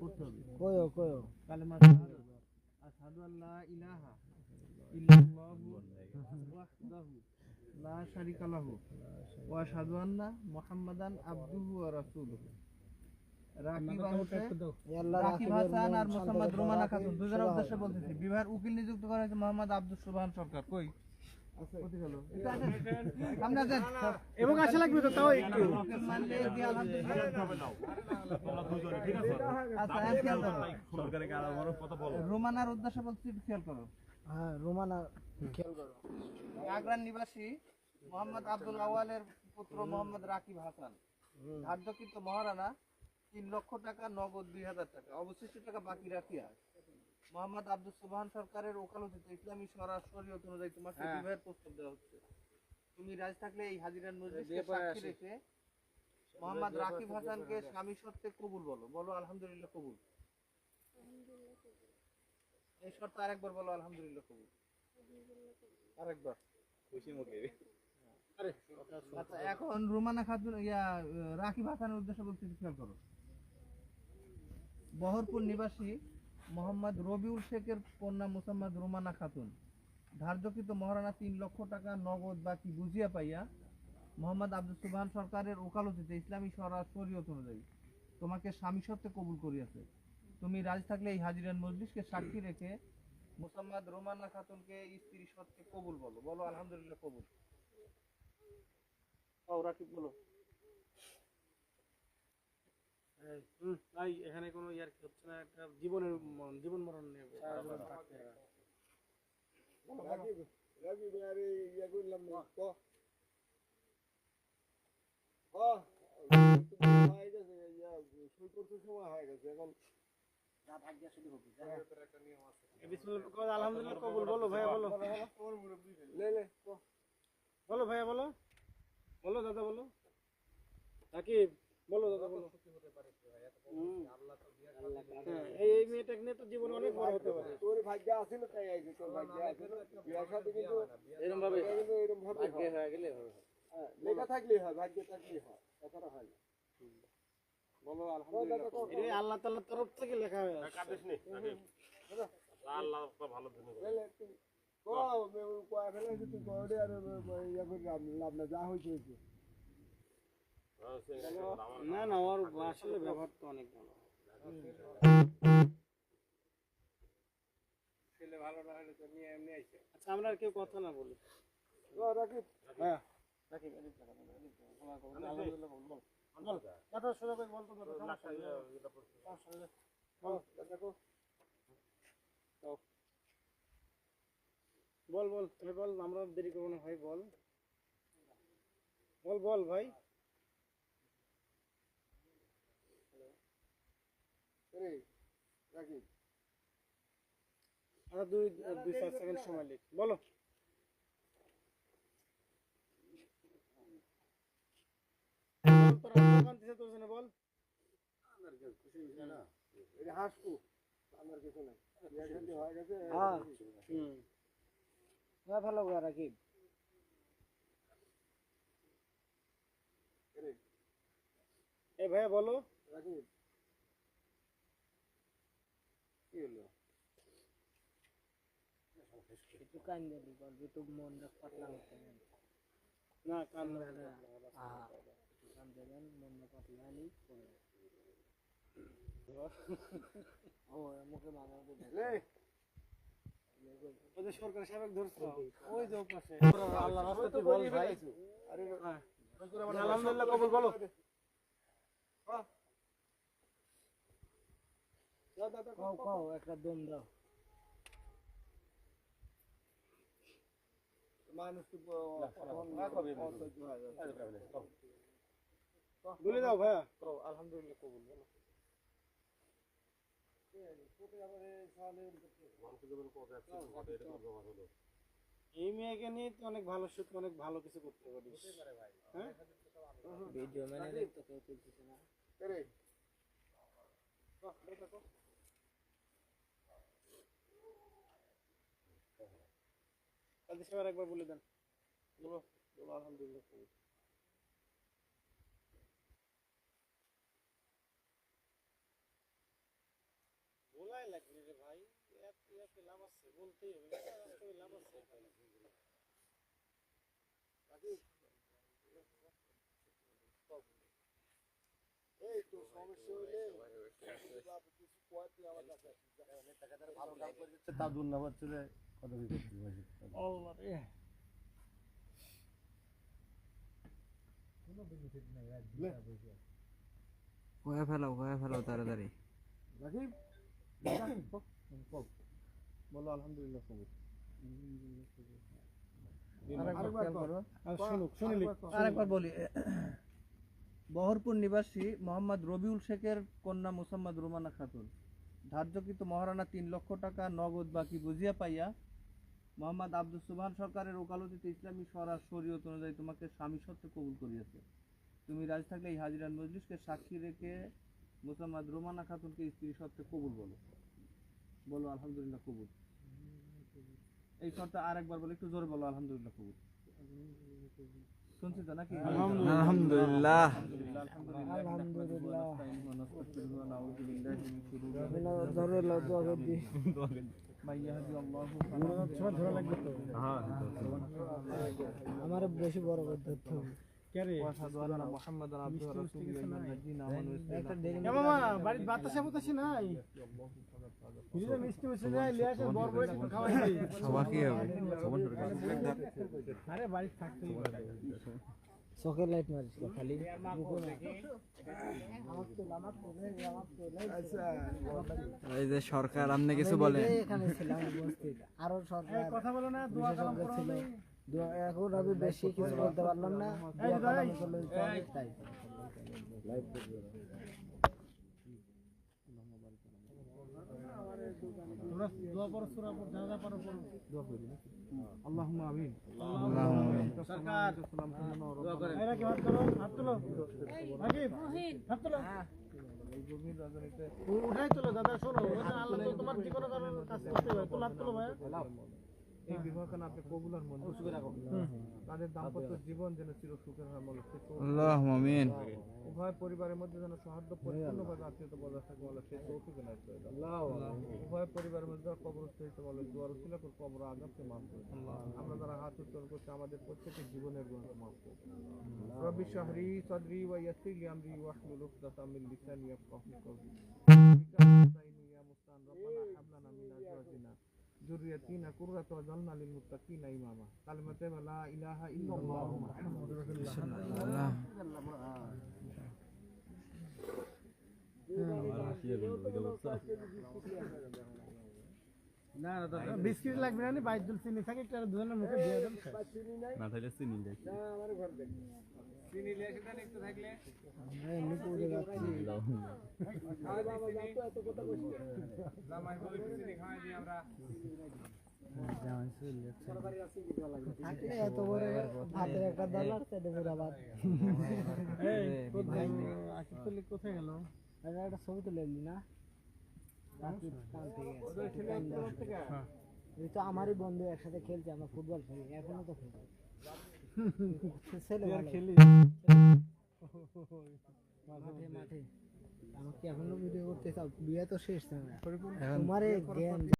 পড়তে হবে। কয়ো কয়ো? কালেমা আশহাদু আল্লা ইলাহা ইল্লাল্লাহু ওয়াহদাহু লা শারিকা লাহু ওয়া আশহাদু আন্না মুহাম্মাদান আবদুহু ওয়া রাসূলুহু। আর মোহাম্মদ রোমানা খাতুন। দুজনের উদ্দেশ্যে বলতেছি বিবাহের উকিল নিযুক্ত করা হয়েছে মোহাম্মদ আব্দুল সুবহান সরকার। কই? এবং আসা লাগবে তো তাও একটু। আচ্ছা, আর খেয়াল করো। রোমানার উদ্দেশ্যে বলছি খেয়াল করো। হ্যাঁ রোমানা খেয়াল করো। আগ্রার নিবাসী মোহাম্মদ আব্দুল আওয়ালের পুত্র মোহাম্মদ রাকিব হাসান। ধার্যকৃত মহারানা তিন লক্ষ টাকা নগদ দুই হাজার টাকা। অবশিষ্ট টাকা বাকি রাখিয়া মোহাম্মদ আব্দুল সুবহান সরকারের ওকালতিতে ইসলামী সরাস শরীয়ত অনুযায়ী তোমাকে বিবাহের প্রস্তাব দেওয়া হচ্ছে। তুমি রাজি থাকলে এই হাজিরার মজলিসকে সাক্ষী রেখে মোহাম্মদ রাকিব হাসানকে স্বামী সত্ত্বে কবুল বলো। বলো আলহামদুলিল্লাহ কবুল। এই শর্ত আরেকবার বলো আলহামদুলিল্লাহ কবুল। আরেকবার। আচ্ছা এখন রুমানা খাতুন ইয়া রাকিব হাসানের উদ্দেশ্যে একটু খেয়াল করো? বহরপুর নিবাসী মোহাম্মদ রবিউল শেখের কন্যা মুসাম্মদ রুমানা খাতুন। ধার্যকৃত মহারানা তিন লক্ষ টাকা নগদ বাকি বুঝিয়া পাইয়া মোহাম্মদ আব্দুল সুবহান সরকারের ওকালতিতে ইসলামী সরাস শরীয়ত অনুযায়ী তোমাকে স্বামী সত্ত্বে কবুল করিয়াছে। তুমি রাজি থাকলে এই হাজিরান মজলিসকে সাক্ষী রেখে মুসাম্মদ রোমানা খাতুনকে স্ত্রী সত্ত্বে কবুল বলো। বলো, আলহামদুলিল্লাহ কবুল। ও রাকিব বলো। ভাই এখানে কোনো ইয়ার কি হচ্ছে না একটা জীবনের জীবন মরণ নিয়ে আলহামদুলিল্লাহ কবুল বলো ভাইয়া বলো। বলো ভাইয়া বলো। বলো দাদা বলো। রাকিব বলো দাদা বলো হ্যাঁ, এই এই মেয়েটাকে নিয়ে তো জীবনে অনেক বড় হতে পারে তোর ভাগ্য আছিল তাই আইছে তোর ভাগ্য আছে বিয়ার সাথে কিন্তু এরকম ভাবে এরকম ভাবে হয়। হয়ে গেলে হবে হ্যাঁ, লেখা থাকলেই হয় ভাগ্য থাকলেই হয় কথাটা হয় না। বলো আলহামদুলিল্লাহ আল্লাহ তাআলার তরফ থেকে লেখা হয়ে আছে তাহলে তুই- ও, ও, কয়া ফেলে যে তুই কয়া আর ইয়া করে লাভ লাভ না যা হয়েছে হয়েছে না না ওর আসলে ব্যবহার তো অনেক ভালো। ছেলে ভালো না হলে তো নিয়ে এমনি আইছে। আচ্ছা আমরা আর কেউ কথা না বলি। হ্যাঁ। কথা বল, সোজা করে তো, দেখো। বল বল তুমি বল আমরা দেরি করব না ভাই বল। বল বল ভাই। আর দুই দুই চার সেকেন্ড সময় লিখ। বলো। বল, আমার কিছু নাই। হয়ে হ্যাঁ। ভালো রাখি এ ভাইয়া বলো। রাকিব কি হলো একটু কান দিলি বলবি তো মনটা পাতলা হতে না কান কান দেবেন মনটা পাতলা হলেই ও মুখে মাথা ওই যে সরকার সাবেক ধরছো ওই যে পাশে আল্লাহ রাস্তা বল ভাই আরে হ্যাঁ আলহামদুলিল্লাহ কবুল বলো একটা দম দাও। মানুষ তো হয়ে যাচ্ছে। বলে দাও ভাইয়া। আলহামদুলিল্লাহ কবুল বলো। এই মেয়েকে নিয়ে তো অনেক ভালো সুখ অনেক ভালো কিছু করতে পারিস। হ্যাঁ? ভিডিও মানে দেখতে কেউ তুলতেছে না। তাদের সবার একবার বলে দেন। বলো বলো আলহামদুলিল্লাহ কবুল লাগবে রে ভাই এত এত লাভ আছে বলতেই হবে লাভ আছে। এই তো সমস্যা হইলে কিছু কয় আমার কাছে? ভালো কাজ করে দিচ্ছে, তার ধন্যবাদ চলে কয়ে ফেলাও কয়ে ফেলাও তাড়াতাড়ি রাকিব বলো। আলহামদুলিল্লাহ আরেকবার বলি বহরপুর নিবাসী মোহাম্মদ রবিউল শেখের কন্যা মোসাম্মদ রোমানা খাতুন। ধার্যকৃত মহারানা তিন লক্ষ টাকা নগদ বাকি বুঝিয়া পাইয়া মোহাম্মদ আব্দুল সুবহান সরকারের ওকালতিতে ইসলামী স্বরাজ শরীয়ত অনুযায়ী তোমাকে স্বামী সত্ত্বে কবুল করিয়াছে। তুমি রাজি থাকলে এই হাজিরান মজলিসকে সাক্ষী রেখে মোসাম্মদ রোমানা খাতুনকে স্ত্রী সত্ত্বে কবুল বলো। বলো আলহামদুলিল্লাহ কবুল। এই শর্তে আর একবার বলো একটু জোরে বলো আলহামদুলিল্লাহ কবুল। শুনছি তো নাকি? আলহামদুলিল্লাহ। আলহামদুলিল্লাহ। আমার বেশি বড় করে ধরতে হবে। কে রে? একটা দেরি এ মামা বাড়ির বাতাসে চোখের লাইট মারিস তো খালি এই যে সরকার আপনি কিছু বলেন। আমি এখানে ছিলাম উপস্থিত। আরও সরকার কথা বলো না দোয়া কালাম বিশেষজ্ঞ করো ছিল। এখন আমি বেশি কিছু বলতে পারলাম না। তাই। তোমরা দোয়া পড়ো সূরা পড়ো পারো পড়ো আল্লাহুম্মা আমিন। সরকার। দোয়া করে এরা কি হাত তোলো? হাত তোলো। রাকিব হাত তোলো। উঠাই তোলো দাদা শোনো। ওই আল্লাহ তো তোমার যে কোনো কারণে কাজ করতে হবে। তোলো হাত তোলো ভাই এই বিবাহখানে আপনি কবুল আর মঞ্জুর। করে রাখুন তাদের দাম্পত্য জীবন যেন চির সুখের হয় মনে হচ্ছে আল্লাহ আমিন। উভয় পরিবারের মধ্যে যেন সৌহার্দ্য পরিপূর্ণভাবে আত্মীয়তা বজায় থাকে বলে সেই তৌফিক নাই উভয় পরিবারের মধ্যে কবরস্থ হইতে বলে দুয়ার ছিল কবর আজাবকে মাফ করে আমরা যারা হাত উত্তোলন করছি আমাদের প্রত্যেকের জীবনের গুণকে মাফ করে রবি শাহরি সদরি ওয়া ইয়াসির লি আমরি ওয়াহলুল উকদাতাম মিন লিসানি ইয়াফকাহু কওলি। ইয়া মুস্তান রব্বানা হাব লানা মিন আজওয়াজিনা। যুররিয়াতিনা কুররাতা ওয়াজআলনা লিল মুত্তাকিনা ইমামা কালিমাতে লা ইলাহা ইল্লাল্লাহু মুহাম্মাদুর রাসূলুল্লাহ বিস্কিট লাগবে না জন চিনি থাকে একটা দুজনের মুখে দিয়ে দেন। না তাহলে চিনি আমরা এমনি পড়ে যাচ্ছি। থাকলে এত বড় ভাতের একটা ডলার সেটা পুরো ভাত এই কোথায় আকিব তুলি কোথায় গেল একটা ছবি তুলে না রাকিব কাল থেকে এই তো আমারই বন্ধু একসাথে খেলছে আমরা ফুটবল খেলি এখনও তো খেলি ছেলে। খেলি মাঠে মাঠে আমাকে এখনও ভিডিও করতে চাও বিয়ে তো শেষ না তোমার জ্ঞান